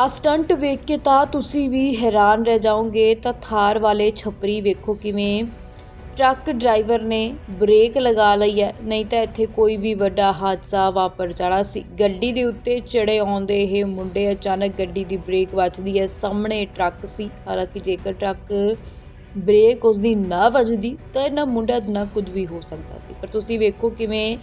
ਆ ਸਟੰਟ ਵੇਖ ਕੇ ਤਾਂ ਤੁਸੀਂ ਵੀ ਹੈਰਾਨ ਰਹਿ ਜਾਓਗੇ, ਤਾਂ ਥਾਰ ਵਾਲੇ ਛਪਰੀ ਵੇਖੋ ਕਿਵੇਂ। ਟਰੱਕ ਡਰਾਈਵਰ ਨੇ ਬ੍ਰੇਕ ਲਗਾ ਲਈ ਹੈ, ਨਹੀਂ ਤਾਂ ਇੱਥੇ ਕੋਈ ਵੀ ਵੱਡਾ ਹਾਦਸਾ ਵਾਪਰ ਜਾਣਾ ਸੀ। ਗੱਡੀ ਦੇ ਉੱਤੇ ਚੜੇ ਆਉਂਦੇ ਇਹ ਮੁੰਡੇ ਅਚਾਨਕ ਗੱਡੀ ਦੀ ਬ੍ਰੇਕ ਵੱਜਦੀ ਹੈ, ਸਾਹਮਣੇ ਟਰੱਕ ਸੀ। ਹਾਲਾਂਕਿ ਜੇਕਰ ਟਰੱਕ ਬ੍ਰੇਕ ਉਸਦੀ ਨਾ ਵੱਜਦੀ, ਤਾਂ ਇਹਨਾਂ ਮੁੰਡਿਆਂ ਦਾ ਕੁਝ ਵੀ ਹੋ ਸਕਦਾ ਸੀ। ਪਰ ਤੁਸੀਂ ਵੇਖੋ ਕਿਵੇਂ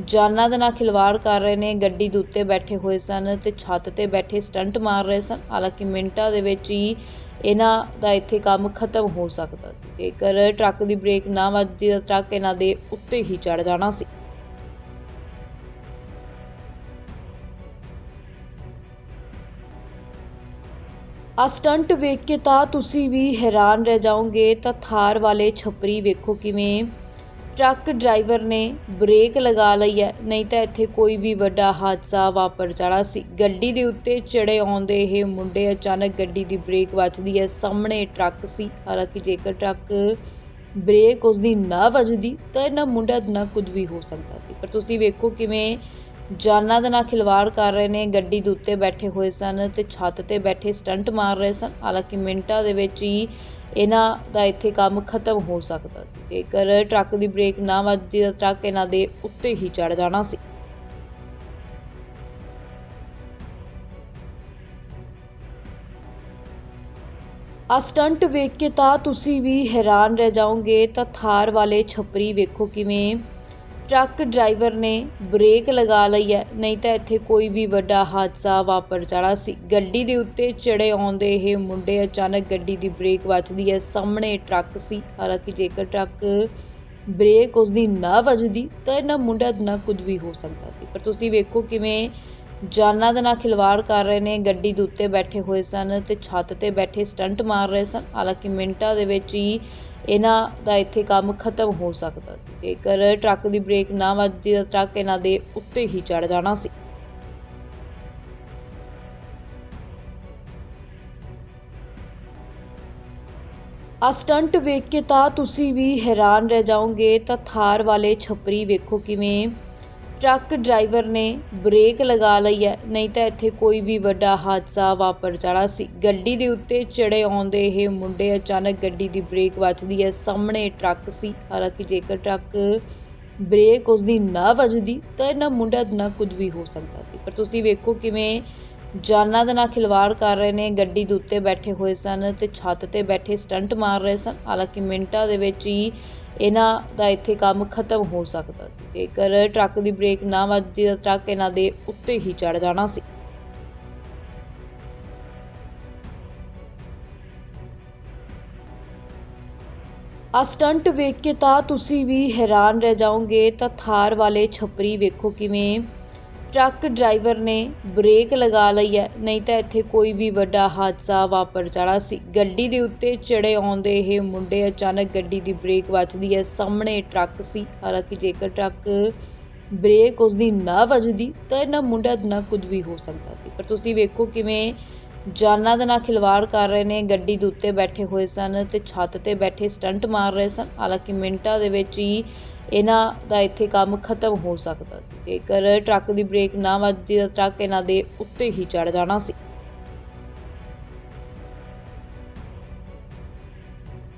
ਜਾਨਾਂ ਦੇ ਨਾਲ ਖਿਲਵਾੜ ਕਰ ਰਹੇ ਨੇ, ਗੱਡੀ ਦੇ ਉੱਤੇ ਬੈਠੇ ਹੋਏ ਸਨ ਤੇ ਛੱਤ ਤੇ ਬੈਠੇ ਸਟੰਟ ਮਾਰ ਰਹੇ ਸਨ। ਹਾਲਾਂਕਿ ਮਿੰਟਾਂ ਦੇ ਵਿੱਚ ਹੀ ਇਹਨਾਂ ਦਾ ਇੱਥੇ ਕੰਮ ਖਤਮ ਹੋ ਸਕਦਾ ਸੀ। ਜੇਕਰ ਟਰੱਕ ਦੀ ਬ੍ਰੇਕ ਨਾ ਵੱਜਦੀ ਤਾਂ ਟਰੱਕ ਇਹਨਾਂ ਦੇ ਉੱਤੇ ਹੀ ਚੜ ਜਾਣਾ ਸੀ। ਆ ਸਟੰਟ ਵੇਖ ਕੇ ਤਾਂ ਤੁਸੀਂ ਵੀ ਹੈਰਾਨ ਰਹਿ ਜਾਓਗੇ, ਤਾਂ ਥਾਰ ਵਾਲੇ ਛਪਰੀ ਵੇਖੋ ਕਿਵੇਂ ਟਰੱਕ ਡਰਾਈਵਰ ਨੇ ਬ੍ਰੇਕ ਲਗਾ ਲਈ ਹੈ, ਨਹੀਂ ਤਾਂ ਇੱਥੇ ਕੋਈ ਵੀ ਵੱਡਾ ਹਾਦਸਾ ਵਾਪਰ ਜਾਣਾ ਸੀ। ਗੱਡੀ ਦੇ ਉੱਤੇ ਚੜੇ ਆਉਂਦੇ ਇਹ ਮੁੰਡੇ ਅਚਾਨਕ ਗੱਡੀ ਦੀ ਬ੍ਰੇਕ ਵੱਜਦੀ ਹੈ, ਸਾਹਮਣੇ ਟਰੱਕ ਸੀ। ਹਾਲਾਂਕਿ ਜੇਕਰ ਟਰੱਕ ਬ੍ਰੇਕ ਉਸਦੀ ਨਾ ਵੱਜਦੀ, ਤਾਂ ਇਹਨਾਂ ਮੁੰਡਿਆਂ ਦਾ ਕੁਝ ਵੀ ਹੋ ਸਕਦਾ ਸੀ। ਪਰ ਤੁਸੀਂ ਵੇਖੋ ਕਿਵੇਂ ਜਾਨਾਂ ਦੇ ਨਾਲ ਖਿਲਵਾੜ ਕਰ ਰਹੇ ਨੇ, ਗੱਡੀ ਦੇ ਉੱਤੇ ਬੈਠੇ ਹੋਏ ਸਨ ਤੇ ਛੱਤ ਤੇ ਬੈਠੇ ਸਟੰਟ ਮਾਰ ਰਹੇ ਸਨ। ਹਾਲਾਂਕਿ ਮਿੰਟਾਂ ਦੇ ਵਿੱਚ ਹੀ ਇਹਨਾਂ ਦਾ ਇੱਥੇ ਕੰਮ ਖਤਮ ਹੋ ਸਕਦਾ ਸੀ। ਜੇਕਰ ਟਰੱਕ ਦੀ ਬ੍ਰੇਕ ਨਾ ਵੱਜਦੀ ਤਾਂ ਟਰੱਕ ਇਹਨਾਂ ਦੇ ਉੱਤੇ ਹੀ ਚੜ ਜਾਣਾ ਸੀ। ਆ ਸਟੰਟ ਵੇਖ ਕੇ ਤਾਂ ਤੁਸੀਂ ਵੀ ਹੈਰਾਨ ਰਹਿ ਜਾਓਗੇ, ਤਾਂ ਥਾਰ ਵਾਲੇ ਛਪਰੀ ਵੇਖੋ ਕਿਵੇਂ ਟਰੱਕ ਡਰਾਈਵਰ ਨੇ ਬ੍ਰੇਕ ਲਗਾ ਲਈ ਹੈ। ਨਹੀਂ ਤਾਂ ਇੱਥੇ ਕੋਈ ਵੀ ਵੱਡਾ ਹਾਦਸਾ ਵਾਪਰ ਜਾਣਾ ਸੀ। ਗੱਡੀ ਦੇ ਉੱਤੇ ਚੜੇ ਆਉਂਦੇ ਇਹ ਮੁੰਡੇ ਅਚਾਨਕ ਗੱਡੀ ਦੀ ਬ੍ਰੇਕ ਵੱਜਦੀ ਹੈ। ਸਾਹਮਣੇ ਟਰੱਕ ਸੀ। ਹਾਲਾਂਕਿ ਜੇਕਰ ਟਰੱਕ ਬ੍ਰੇਕ ਉਸਦੀ ਨਾ ਵੱਜਦੀ, ਤਾਂ ਇਹਨਾਂ ਮੁੰਡਿਆਂ ਨਾਲ ਕੁਝ ਵੀ ਹੋ ਸਕਦਾ ਸੀ। ਪਰ ਤੁਸੀਂ ਵੇਖੋ ਕਿਵੇਂ ਜਾਨਾਂ ਦੇ ਨਾਲ ਖਿਲਵਾੜ ਕਰ ਰਹੇ ਨੇ, ਗੱਡੀ ਦੇ ਉੱਤੇ ਬੈਠੇ ਹੋਏ ਸਨ ਤੇ ਛੱਤ ਤੇ ਬੈਠੇ ਸਟੰਟ ਮਾਰ ਰਹੇ ਸਨ। ਹਾਲਾਂਕਿ ਮਿੰਟਾਂ ਦੇ ਵਿੱਚ ਹੀ ਇਹਨਾਂ ਦਾ ਇੱਥੇ ਕੰਮ ਖਤਮ ਹੋ ਸਕਦਾ ਸੀ। ਜੇਕਰ ਟਰੱਕ ਦੀ ਬ੍ਰੇਕ ਨਾ ਵੱਜਦੀ ਤਾਂ ਟਰੱਕ ਇਹਨਾਂ ਦੇ ਉੱਤੇ ਹੀ ਚੜ ਜਾਣਾ ਸੀ। ਆ ਸਟੰਟ ਵੇਖ ਕੇ ਤਾਂ ਤੁਸੀਂ ਵੀ ਹੈਰਾਨ ਰਹਿ ਜਾਓਗੇ, ਤਾਂ ਥਾਰ ਵਾਲੇ ਛਪਰੀ ਵੇਖੋ ਕਿਵੇਂ ਟਰੱਕ ਡਰਾਈਵਰ ਨੇ ਬ੍ਰੇਕ ਲਗਾ ਲਈ ਹੈ। ਨਹੀਂ ਤਾਂ ਇੱਥੇ ਕੋਈ ਵੀ ਵੱਡਾ ਹਾਦਸਾ ਵਾਪਰ ਜਾਣਾ ਸੀ। ਗੱਡੀ ਦੇ ਉੱਤੇ ਚੜੇ ਆਉਂਦੇ ਇਹ ਮੁੰਡੇ ਅਚਾਨਕ ਗੱਡੀ ਦੀ ਬ੍ਰੇਕ ਵੱਜਦੀ ਹੈ। ਸਾਹਮਣੇ ਟਰੱਕ ਸੀ। ਹਾਲਾਂਕਿ ਜੇਕਰ ਟਰੱਕ ਬ੍ਰੇਕ ਉਸਦੀ ਨਾ ਵੱਜਦੀ, ਤਾਂ ਇਹਨਾਂ ਮੁੰਡਿਆਂ ਦਾ ਕੁਝ ਵੀ ਹੋ ਸਕਦਾ ਸੀ। ਪਰ ਤੁਸੀਂ ਵੇਖੋ ਕਿਵੇਂ ਜਾਨਾਂ ਦੇ ਨਾਲ ਖਿਲਵਾੜ ਕਰ ਰਹੇ ਨੇ, ਗੱਡੀ ਦੇ ਉੱਤੇ ਬੈਠੇ ਹੋਏ ਸਨ ਤੇ ਛੱਤ ਤੇ ਬੈਠੇ ਸਟੰਟ ਮਾਰ ਰਹੇ ਸਨ। ਹਾਲਾਂਕਿ ਮਿੰਟਾਂ ਦੇ ਵਿੱਚ ਹੀ ਇਹਨਾਂ ਦਾ ਇੱਥੇ ਕੰਮ ਖਤਮ ਹੋ ਸਕਦਾ ਸੀ। ਜੇਕਰ ਟਰੱਕ ਦੀ ਬ੍ਰੇਕ ਨਾ ਵੱਜਦੀ ਤਾਂ ਟਰੱਕ ਇਹਨਾਂ ਦੇ ਉੱਤੇ ਹੀ ਚੜ ਜਾਣਾ ਸੀ। ਆ ਸਟੰਟ ਵੇਖ ਕੇ ਤਾਂ ਤੁਸੀਂ ਵੀ ਹੈਰਾਨ ਰਹਿ ਜਾਓਗੇ, ਤਾਂ ਥਾਰ ਵਾਲੇ ਛਪਰੀ ਵੇਖੋ ਕਿਵੇਂ ਟਰੱਕ ਡਰਾਈਵਰ ਨੇ ਬ੍ਰੇਕ ਲਗਾ ਲਈ ਹੈ। ਨਹੀਂ ਤਾਂ ਇੱਥੇ ਕੋਈ ਵੀ ਵੱਡਾ ਹਾਦਸਾ ਵਾਪਰ ਜਾਣਾ ਸੀ। ਗੱਡੀ ਦੇ ਉੱਤੇ ਚੜੇ ਆਉਂਦੇ ਇਹ ਮੁੰਡੇ ਅਚਾਨਕ ਗੱਡੀ ਦੀ ਬ੍ਰੇਕ ਵੱਜਦੀ ਹੈ। ਸਾਹਮਣੇ ਟਰੱਕ ਸੀ। ਹਾਲਾਂਕਿ ਜੇਕਰ ਟਰੱਕ ਬ੍ਰੇਕ ਉਸਦੀ ਨਾ ਵੱਜਦੀ ਤਾਂ ਇਹਨਾਂ ਮੁੰਡਾ ਨਾ ਕੁਝ ਵੀ ਹੋ ਸਕਦਾ ਸੀ। ਪਰ ਤੁਸੀਂ ਵੇਖੋ ਕਿਵੇਂ ਜਾਨਾਂ ਦੇ ਨਾਲ ਖਿਲਵਾੜ ਕਰ ਰਹੇ ਨੇ, ਗੱਡੀ ਦੇ ਉੱਤੇ ਬੈਠੇ ਹੋਏ ਸਨ ਤੇ ਛੱਤ ਤੇ ਬੈਠੇ ਸਟੰਟ ਮਾਰ ਰਹੇ ਸਨ। ਹਾਲਾਂਕਿ ਮਿੰਟਾਂ ਦੇ ਵਿੱਚ ਹੀ ਇਹਨਾਂ ਦਾ ਇੱਥੇ ਕੰਮ ਖਤਮ ਹੋ ਸਕਦਾ ਸੀ। ਜੇਕਰ ਟਰੱਕ ਦੀ ਬ੍ਰੇਕ ਨਾ ਵੱਜਦੀ ਤਾਂ ਟਰੱਕ ਇਹਨਾਂ ਦੇ ਉੱਤੇ ਹੀ ਚੜ ਜਾਣਾ ਸੀ।